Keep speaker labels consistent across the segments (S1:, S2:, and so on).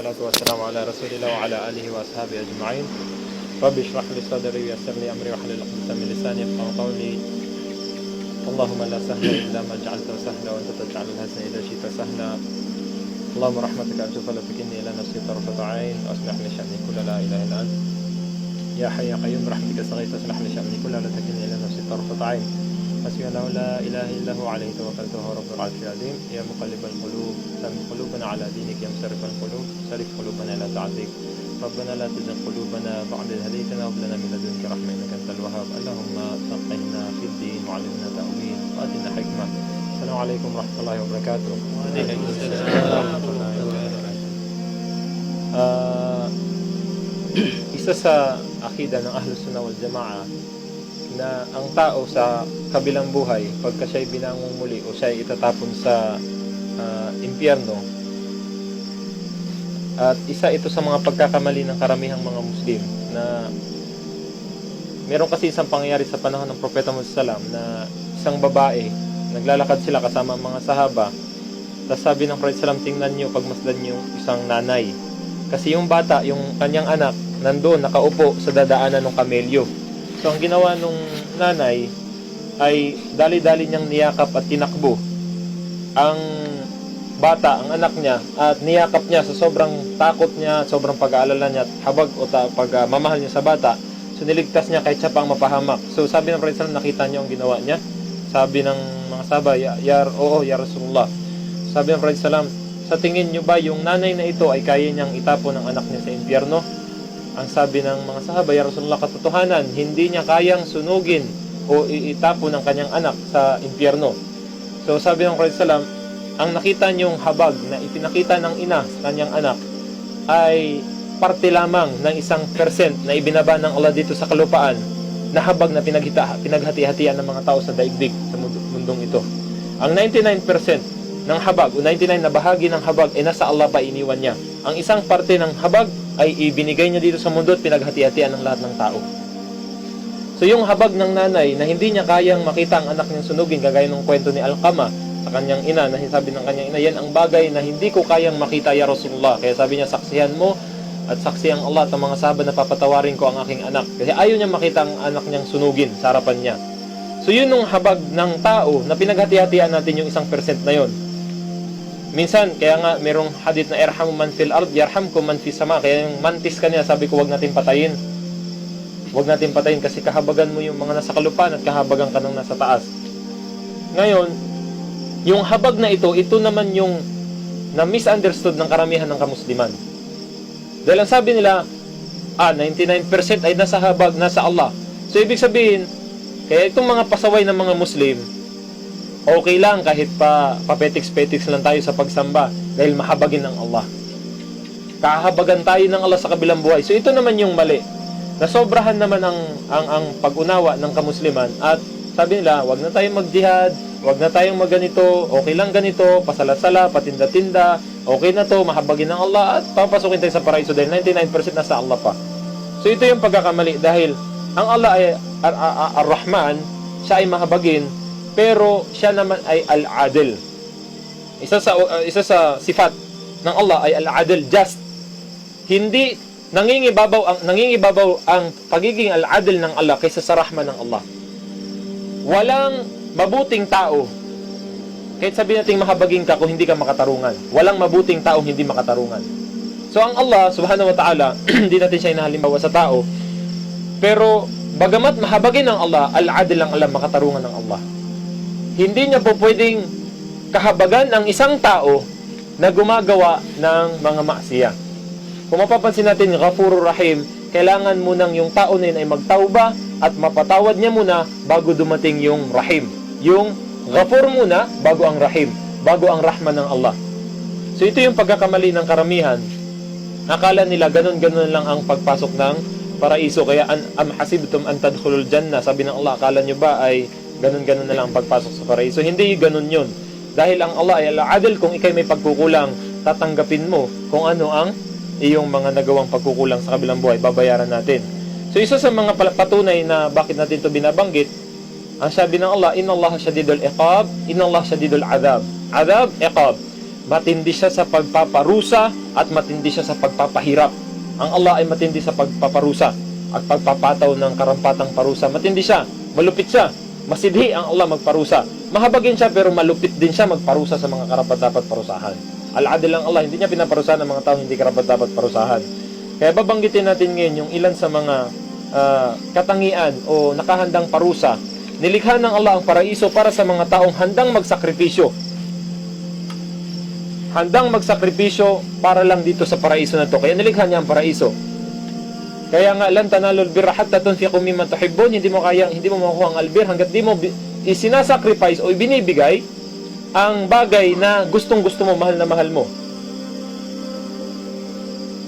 S1: والصلاة والسلام على رسول الله وعلى آله وأصحابه أجمعين. رب اشرح لي صدري ويسر لي أمري واحلل عقدة من لساني يفقهوا قولي. اللهم لا سهل إلا ما جعلته سهلا وأنت تجعل الحزن إذا شئت سهلا. اللهم رحمتك أرجو فلا تكلني إلى نفسي طرفة عين. وأصلح لي شأني كل لا إله إلا أنت. يا حي يا قيوم برحمتك استغيث أصلح لي شأني كله لا تكلني إلى نفسي طرفة عين. حسبي أنه لا إله إلا هو عليه توكلت وهو رب العرش العظيم. يا مقلب القلوب ثبت قلوبنا على دينك. يا مصرف القلوب صرف قلوبنا إلى طاعتك ربنا لا تزغ قلوبنا بعد إذ هديتنا. وهب لنا من لدنك رحمة إنك أنت الوهاب. اللهم فقهنا في الدين وعلمنا تأويل. وآتنا حكمة. السلام عليكم ورحمة الله وبركاته.
S2: وعليكم السلام.
S1: ورحمة الله وبركاته isa sa akida ng Ahlus Sunnah wal Jamaa na ang tao sa kabilang buhay pagka siya'y binangon muli o siya'y itatapon sa ah, impyerno at isa ito sa mga pagkakamali ng karamihang mga Muslim na meron kasi isang pangyayari sa panahon ng Propeta Muhammad na isang babae naglalakad sila kasama ang mga sahaba tapos sabi ng Prophet Salam tingnan nyo pagmasdan nyo isang nanay kasi yung bata, yung kanyang anak, nandoon, nakaupo sa dadaanan ng kamelyo. So, ang ginawa nung nanay ay dali-dali niyang niyakap at tinakbo ang bata, ang anak niya, at niyakap niya sa sobrang takot niya, sobrang pag-aalala niya, at habag o pag-mamahal niya sa bata. So, niligtas niya kahit siya pang mapahamak. So, sabi ng Prophet nakita niyo ang ginawa niya. Sabi ng mga sahaba, ya, ya, oo, ya Rasulullah. Sabi ng Prophet sa tingin nyo ba yung nanay na ito ay kaya niyang itapon ang anak niya sa impyerno? Ang sabi ng mga sahaba, Ya Rasulullah, katotohanan, hindi niya kayang sunugin o i- itapon ang kanyang anak sa impyerno. So sabi ng Prophet Salam, ang nakita niyong habag na ipinakita ng ina sa kanyang anak ay parte lamang ng isang percent na ibinaba ng Allah dito sa kalupaan na habag na pinaghita, pinaghati-hatian ng mga tao sa daigdig sa mundo- mundong ito. Ang 99% ng habag o 99 na bahagi ng habag ay nasa Allah pa iniwan niya. Ang isang parte ng habag ay ibinigay niya dito sa mundo at pinaghati-hatian ng lahat ng tao. So yung habag ng nanay na hindi niya kayang makita ang anak niyang sunugin kagaya ng kwento ni Alqama sa kanyang ina na sabi ng kanyang ina yan ang bagay na hindi ko kayang makita ya Rasulullah. Kaya sabi niya saksihan mo at saksi ang Allah at ang mga sahabat na papatawarin ko ang aking anak. Kasi ayaw niya makita ang anak niyang sunugin sa harapan niya. So yun yung habag ng tao na pinaghati-hatian natin yung isang percent na yon minsan kaya nga merong hadith na irhamu man fil ard yarhamkum man fis sama. Kaya yung mantis kanina sabi ko wag natin patayin Huwag natin patayin kasi kahabagan mo yung mga nasa kalupaan at kahabagan ka ng nasa taas. Ngayon, yung habag na ito, ito naman yung na misunderstood ng karamihan ng kamusliman. Dahil ang sabi nila, ah, 99% ay nasa habag, nasa Allah. So, ibig sabihin, kaya itong mga pasaway ng mga Muslim, okay lang kahit pa papetiks-petiks lang tayo sa pagsamba dahil mahabagin ng Allah. Kahabagan tayo ng Allah sa kabilang buhay. So, ito naman yung mali nasobrahan naman ang, ang, ang pag-unawa ng kamusliman at sabi nila, wag na tayong mag-jihad, wag na tayong magganito, okay lang ganito, pasala-sala, patinda-tinda, okay na to, mahabagin ng Allah at papasukin tayo sa paraiso dahil 99% nasa Allah pa. So ito yung pagkakamali dahil ang Allah ay ar- ar- ar- ar-Rahman, siya ay mahabagin, pero siya naman ay al-Adil. Isa sa uh, isa sa sifat ng Allah ay al-Adil, just. Hindi nangingibabaw ang nangingibabaw ang pagiging al-adil ng Allah kaysa sa rahman ng Allah. Walang mabuting tao kahit sabi nating mahabagin ka kung hindi ka makatarungan. Walang mabuting tao hindi makatarungan. So ang Allah subhanahu wa ta'ala, hindi natin siya inahalimbawa sa tao, pero bagamat mahabagin ng Allah, al-adil ang Allah, makatarungan ng Allah. Hindi niya po pwedeng kahabagan ang isang tao na gumagawa ng mga maksiya. Kung mapapansin natin, Ghafurur Rahim, kailangan munang yung tao na yun ay magtauba at mapatawad niya muna bago dumating yung Rahim. Yung Ghafur muna bago ang Rahim, bago ang Rahman ng Allah. So ito yung pagkakamali ng karamihan. Akala nila ganun-ganun lang ang pagpasok ng paraiso. Kaya an, am hasibtum an tadkhulul janna. Sabi ng Allah, akala nyo ba ay ganun-ganun na lang ang pagpasok sa paraiso? Hindi ganun yun. Dahil ang Allah ay al-adil kung ikay may pagkukulang, tatanggapin mo kung ano ang iyong mga nagawang pagkukulang sa kabilang buhay, babayaran natin. So isa sa mga patunay na bakit natin ito binabanggit, ang sabi ng Allah, Inna Allah syadidul iqab, Inna Allah syadidul adab. Adab, iqab. matindi siya sa pagpaparusa at matindi siya sa pagpapahirap. Ang Allah ay matindi sa pagpaparusa at pagpapataw ng karampatang parusa. Matindi siya, malupit siya, masidhi ang Allah magparusa. Mahabagin siya pero malupit din siya magparusa sa mga karapat dapat parusahan. Al-adil lang Allah, hindi niya pinaparusahan ng mga tao hindi karapat dapat parusahan. Kaya babanggitin natin ngayon yung ilan sa mga ah, katangian o nakahandang parusa. Nilikha ng Allah ang paraiso para sa mga taong handang magsakripisyo. Handang magsakripisyo para lang dito sa paraiso na to. Kaya nilikha niya ang paraiso. Kaya nga lan tanalul birra hatta tunfiqu mimma tuhibbun, hindi mo kaya hindi mo makukuha ang albir hangga't di mo isinasacrifice o ibinibigay ang bagay na gustong-gusto mo, mahal na mahal mo.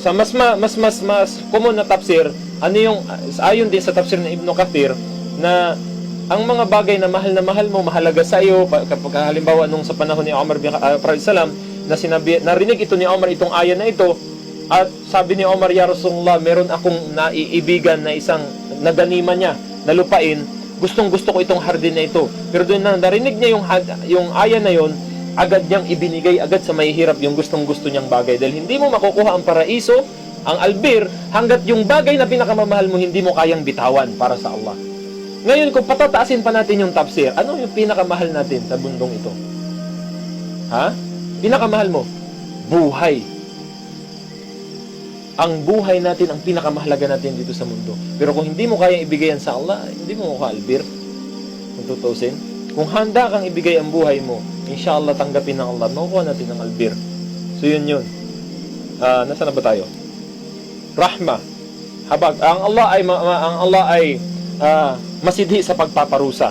S1: Sa mas ma, mas mas mas common na tafsir, ano yung ayon din sa tafsir ng Ibn Kathir na ang mga bagay na mahal na mahal mo, mahalaga sa iyo, pa- kapag halimbawa nung sa panahon ni Umar bin uh, salam na sinabi, narinig ito ni Umar itong aya na ito, at sabi ni Omar, Ya Rasulullah, meron akong naiibigan na isang naganima niya, na lupain, gustong gusto ko itong hardin na ito. Pero doon na narinig niya yung, yung aya na yon, agad niyang ibinigay agad sa mahihirap yung gustong gusto niyang bagay. Dahil hindi mo makukuha ang paraiso, ang albir, hanggat yung bagay na pinakamamahal mo, hindi mo kayang bitawan para sa Allah. Ngayon, kung patataasin pa natin yung tafsir, ano yung pinakamahal natin sa bundong ito? Ha? Pinakamahal mo? Buhay ang buhay natin ang pinakamahalaga natin dito sa mundo. Pero kung hindi mo kayang ibigay yan sa Allah, hindi mo makuha albir. Kung tutusin. Kung handa kang ibigay ang buhay mo, inshallah tanggapin ng Allah, makukuha natin ang albir. So yun yun. Ah, nasaan na ba tayo? Rahma. Habag. Ang Allah ay ang Allah ay ah, masidhi sa pagpaparusa.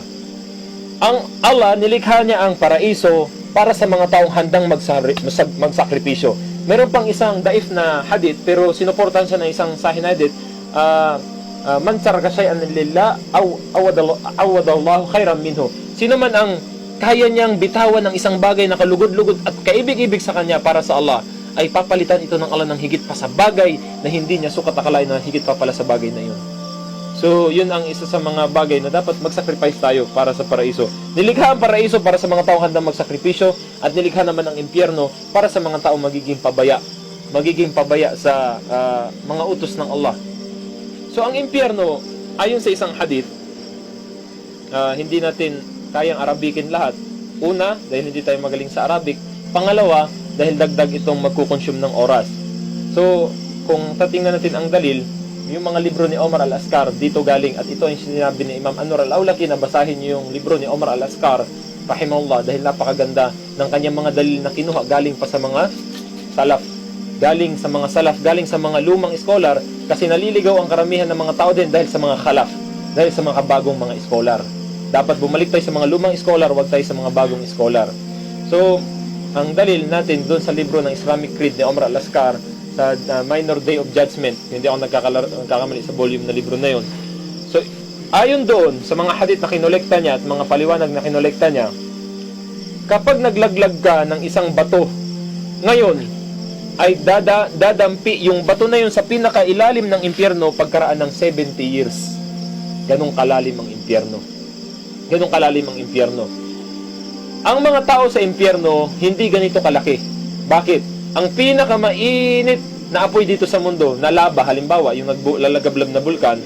S1: Ang Allah nilikha niya ang paraiso para sa mga taong handang masag- magsakripisyo. Meron pang isang daif na hadith pero sinuportahan siya ng isang sahih hadith. ah, ah, man taraka shay'an lillah aw awadallahu khairan minhu. Sino man ang kaya niyang bitawan ng isang bagay na kalugod-lugod at kaibig-ibig sa kanya para sa Allah ay papalitan ito ng Allah ng higit pa sa bagay na hindi niya sukat akalain na higit pa pala sa bagay na yun. So, yun ang isa sa mga bagay na dapat mag-sacrifice tayo para sa paraiso. Nilikha ang paraiso para sa mga tao handang magsakripisyo at nilikha naman ang impyerno para sa mga tao magiging pabaya. Magiging pabaya sa ah, mga utos ng Allah. So, ang impyerno, ayon sa isang hadith, ah, hindi natin kayang Arabikin lahat. Una, dahil hindi tayo magaling sa Arabic. Pangalawa, dahil dagdag itong magkukonsume ng oras. So, kung tatingnan natin ang dalil, yung mga libro ni Omar Al-Askar dito galing. At ito yung sinabi ni Imam Anwar Al-Awlaki na basahin niyo yung libro ni Omar Al-Askar rahimahullah dahil napakaganda ng kanyang mga dalil na kinuha galing pa sa mga salaf. Galing sa mga salaf galing sa mga lumang scholar kasi naliligaw ang karamihan ng mga tao din dahil sa mga khalaf dahil sa mga bagong mga scholar. Dapat bumalik tayo sa mga lumang scholar wag tayo sa mga bagong scholar. So ang dalil natin doon sa libro ng Islamic Creed ni Omar Al-Askar sa uh, Minor Day of Judgment. Hindi ako nagkakamali sa volume na libro na yon. So, ayon doon sa mga hadith na kinolekta niya at mga paliwanag na kinolekta niya, kapag naglaglag ka ng isang bato, ngayon, ay dada, dadampi yung bato na yun sa pinakailalim ng impyerno pagkaraan ng 70 years. Ganong kalalim ang impyerno. Ganong kalalim ang impyerno. Ang mga tao sa impyerno, hindi ganito kalaki. Bakit? Ang pinakamainit na apoy dito sa mundo, na lava, halimbawa, yung naglalagablab na bulkan,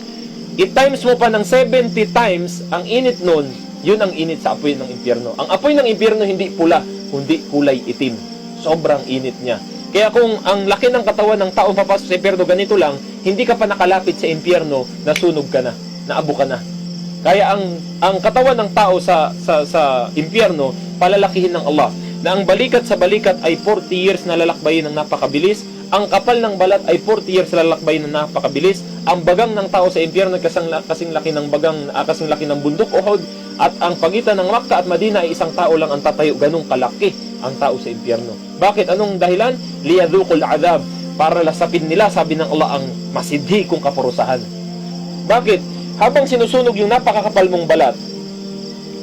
S1: i-times mo pa ng 70 times ang init nun, yun ang init sa apoy ng impyerno. Ang apoy ng impyerno hindi pula, kundi kulay itim. Sobrang init niya. Kaya kung ang laki ng katawan ng taong papasok sa impyerno ganito lang, hindi ka pa nakalapit sa impyerno, nasunog ka na, naabo ka na. Kaya ang ang katawan ng tao sa sa sa impyerno palalakihin ng Allah na ang balikat sa balikat ay 40 years na lalakbayin ng napakabilis, ang kapal ng balat ay 40 years na lalakbayin ng napakabilis, ang bagang ng tao sa impyerno ay kasing, kasing laki ng bagang ah, kasing laki ng bundok Uhud at ang pagitan ng Makkah at Madina ay isang tao lang ang tatayo ganung kalaki ang tao sa impyerno. Bakit? Anong dahilan? Liyadhuqul adab para lasapin nila sabi ng Allah ang masidhi kong kaparusahan. Bakit? Habang sinusunog yung napakakapal mong balat,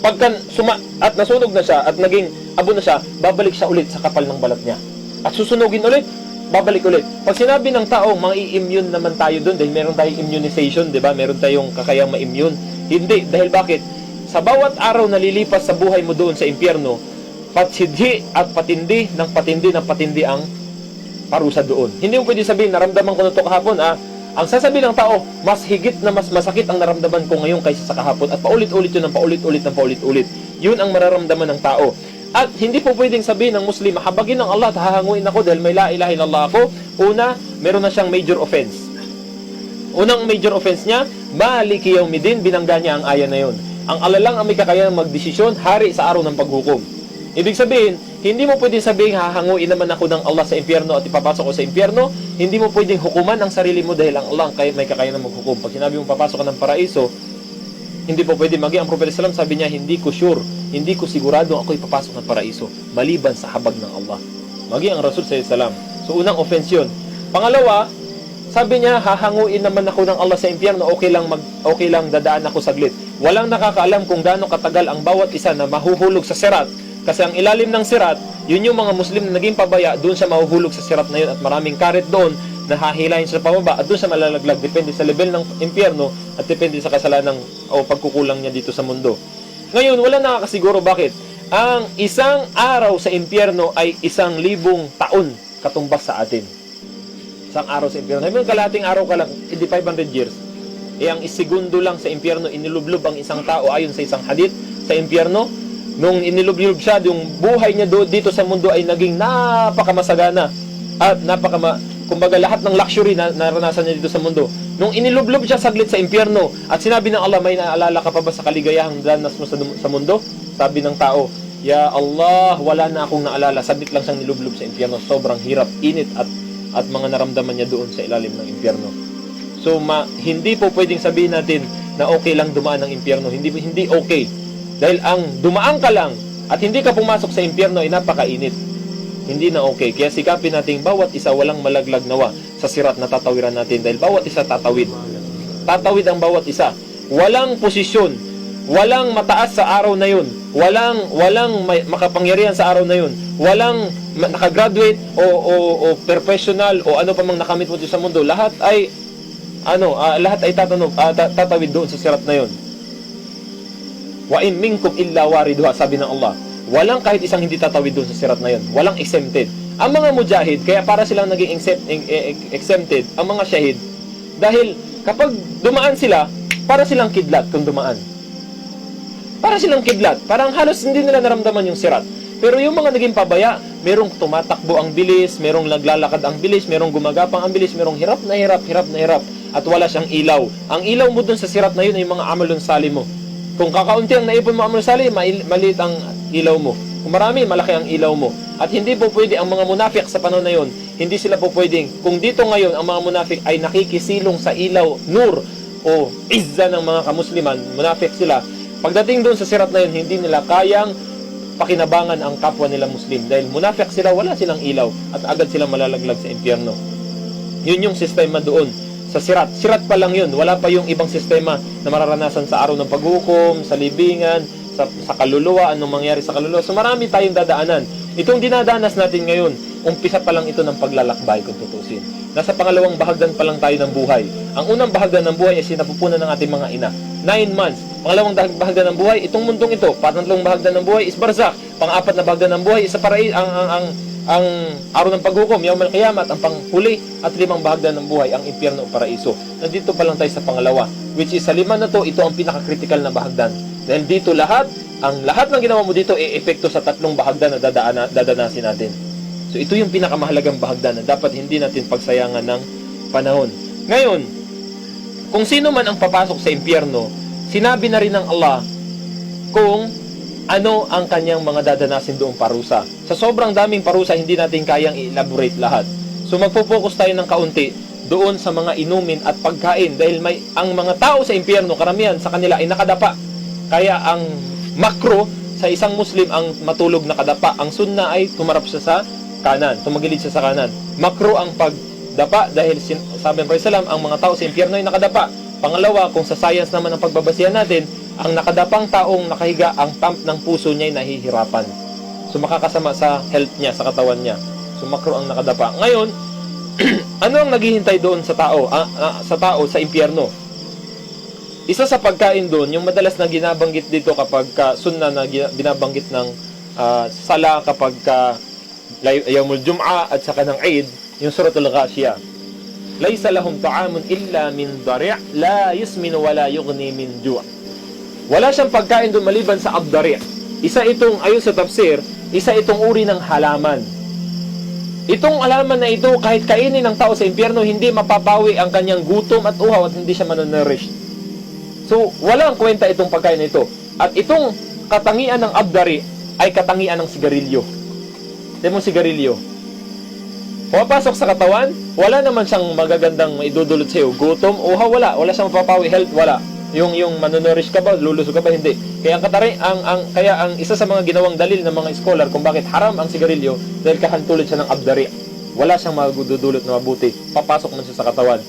S1: pagka suma at nasunog na siya at naging abo na siya, babalik siya ulit sa kapal ng balat niya. At susunugin ulit, babalik ulit. Pag sinabi ng tao, mga immune naman tayo doon dahil meron tayong immunization, di ba? Meron tayong kakayang ma-immune. Hindi, dahil bakit? Sa bawat araw na lilipas sa buhay mo doon sa impyerno, patsidhi at patindi ng patindi ng patindi ang parusa doon. Hindi mo pwede sabihin, naramdaman ko na ito kahapon, ah, ang sasabihin ng tao, mas higit na mas masakit ang naramdaman ko ngayon kaysa sa kahapon. At paulit-ulit yun ng paulit-ulit ng paulit-ulit. Yun ang mararamdaman ng tao. At hindi po pwedeng sabihin ng Muslim, habagin ng Allah at hahanguin ako dahil may la ilaha illallah ako. Una, meron na siyang major offense. Unang major offense niya, maliki yaumidin, binangga niya ang aya na yun. Ang alalang ang may kakayahan magdesisyon, hari sa araw ng paghukom. Ibig sabihin, hindi mo pwedeng sabihin, hahanguin naman ako ng Allah sa impyerno at ipapasok ko sa impyerno. Hindi mo pwedeng hukuman ang sarili mo dahil ang Allah ang kay- may kakayahan maghukom. Pag sinabi mo papasok ka ng paraiso, hindi po pwede magi. Ang Prophet Islam sabi niya, hindi ko sure, hindi ko sigurado ako ipapasok ng paraiso, maliban sa habag ng Allah. Magi ang Rasul sa Islam. So unang offense yun. Pangalawa, sabi niya, hahanguin naman ako ng Allah sa impyerno, okay lang, mag, okay lang dadaan ako saglit. Walang nakakaalam kung gaano katagal ang bawat isa na mahuhulog sa sirat. Kasi ang ilalim ng sirat, yun yung mga Muslim na naging pabaya, doon siya mahuhulog sa sirat na yun at maraming karet doon na hahilahin siya pababa at doon siya malalaglag. Depende sa level ng impyerno at depende sa kasalanan o pagkukulang niya dito sa mundo. Ngayon, wala nakakasiguro bakit. Ang isang araw sa impyerno ay isang libong taon katumbas sa atin isang araw sa impyerno. Sabi kalating araw ka lang, hindi 500 years. Eh, ang isigundo lang sa impyerno, inilublob ang isang tao ayon sa isang hadith sa impyerno. Nung inilublob siya, yung buhay niya do, dito sa mundo ay naging napakamasagana. At napakama, kumbaga lahat ng luxury na naranasan niya dito sa mundo. Nung inilublob siya saglit sa impyerno, at sinabi ng Allah, may naalala ka pa ba sa kaligayahang danas mo sa, sa mundo? Sabi ng tao, Ya Allah, wala na akong naalala. Sabit lang siyang nilublob sa impyerno. Sobrang hirap, init at at mga naramdaman niya doon sa ilalim ng impyerno. So ma, hindi po pwedeng sabihin natin na okay lang dumaan ng impyerno. Hindi hindi okay. Dahil ang dumaan ka lang at hindi ka pumasok sa impyerno ay napakainit. Hindi na okay. Kaya sikapin natin bawat isa walang malaglag nawa sa sirat na tatawiran natin dahil bawat isa tatawid. Tatawid ang bawat isa. Walang posisyon, walang mataas sa araw na yun. Walang walang may, makapangyarihan sa araw na yun. Walang nakagraduate o, o, o professional o ano pa mang nakamit mo sa mundo. Lahat ay ano, ah, lahat ay tatanong, ta- tatawid doon sa sirat na yun. Wa in minkum illa wariduha, sabi ng Allah. Walang kahit isang hindi tatawid doon sa sirat na yun. Walang exempted. Ang mga mujahid, kaya para silang naging exempt, e- e- exempted, ang mga shahid, dahil kapag dumaan sila, para silang kidlat kung dumaan. Para silang kidlat. Parang halos hindi nila naramdaman yung sirat. Pero yung mga naging pabaya, merong tumatakbo ang bilis, merong naglalakad ang bilis, merong gumagapang ang bilis, merong hirap na hirap, hirap na hirap, at wala siyang ilaw. Ang ilaw mo dun sa sirat na yun ay mga amalon sali mo. Kung kakaunti ang naipon mo amalon sali, maliit ang ilaw mo. Kung marami, malaki ang ilaw mo. At hindi po pwede ang mga munafik sa panahon na yun, hindi sila po pwedeng, kung dito ngayon ang mga munafik ay nakikisilong sa ilaw, nur, o izza ng mga kamusliman, munafik sila, pagdating doon sa sirat na yun, hindi nila kayang pakinabangan ang kapwa nilang Muslim dahil munafik sila, wala silang ilaw at agad silang malalaglag sa impyerno. Yun yung sistema doon sa sirat. Sirat pa lang yun. Wala pa yung ibang sistema na mararanasan sa araw ng paghukom, sa libingan, sa, sa kaluluwa, anong mangyari sa kaluluwa. So marami tayong dadaanan. Itong dinadanas natin ngayon, umpisa pa lang ito ng paglalakbay kung tutusin. Nasa pangalawang bahagdan pa lang tayo ng buhay. Ang unang bahagdan ng buhay ay sinapupunan ng ating mga ina. Nine months. Pangalawang bahagdan ng buhay, itong mundong ito. Pangatlong bahagdan ng buhay is barzak. Pang-apat na bahagdan ng buhay is sa ang ang ang ang araw ng paghukom, yawm al-qiyamah, ang panghuli at limang bahagdan ng buhay, ang impyerno o paraiso. Nandito pa lang tayo sa pangalawa, which is sa lima na to, ito ang pinaka-critical na bahagdan. Dahil dito lahat, ang lahat ng ginawa mo dito ay epekto sa tatlong bahagdan na dadaan, dadanasin natin. So ito yung pinakamahalagang bahagdan na dapat hindi natin pagsayangan ng panahon. Ngayon, kung sino man ang papasok sa impyerno, sinabi na rin ng Allah kung ano ang kanyang mga dadanasin doong parusa. Sa sobrang daming parusa, hindi natin kayang i-elaborate lahat. So magpo-focus tayo ng kaunti doon sa mga inumin at pagkain dahil may ang mga tao sa impyerno, karamihan sa kanila ay nakadapa. Kaya ang makro sa isang Muslim ang matulog nakadapa. Ang sunna ay tumarap siya sa kanan, tumagilid siya sa kanan. Makro ang pagdapa dahil sabi ng Salam, ang mga tao sa impyerno ay nakadapa. Pangalawa, kung sa science naman ang pagbabasihan natin, ang nakadapang taong nakahiga, ang pump ng puso niya ay nahihirapan. So makakasama sa health niya, sa katawan niya. So makro ang nakadapa. Ngayon, ano ang naghihintay doon sa tao, ah, ah, sa tao sa impyerno? Isa sa pagkain doon, yung madalas na ginabanggit dito kapag ka, sunna na binabanggit ng ah, sala kapag ka yawmul jum'a at saka ng Eid, yung suratul Ghashiyah. Laysa lahum ta'amun illa min dari' la yusminu wa la yughni min ju'. Wala siyang pagkain doon maliban sa abdari'. Isa itong, ayon sa tafsir, isa itong uri ng halaman. Itong halaman na ito, kahit kainin ng tao sa impyerno, hindi mapapawi ang kanyang gutom at uhaw at hindi siya manonourished. So, walang kwenta itong pagkain na ito. At itong katangian ng abdari ay katangian ng sigarilyo. Tignan mo sigarilyo. Pumapasok sa katawan, wala naman siyang magagandang idudulot sa'yo. Gutom, uhaw, wala. Wala siyang mapapawi, health, wala. Yung yung manonourished ka ba, lulusog ka ba, hindi. Kaya ang katari, ang, ang, kaya ang isa sa mga ginawang dalil ng mga scholar kung bakit haram ang sigarilyo, dahil kahantulad siya ng abdari. Wala siyang magdudulot na mabuti. Papasok man siya sa katawan.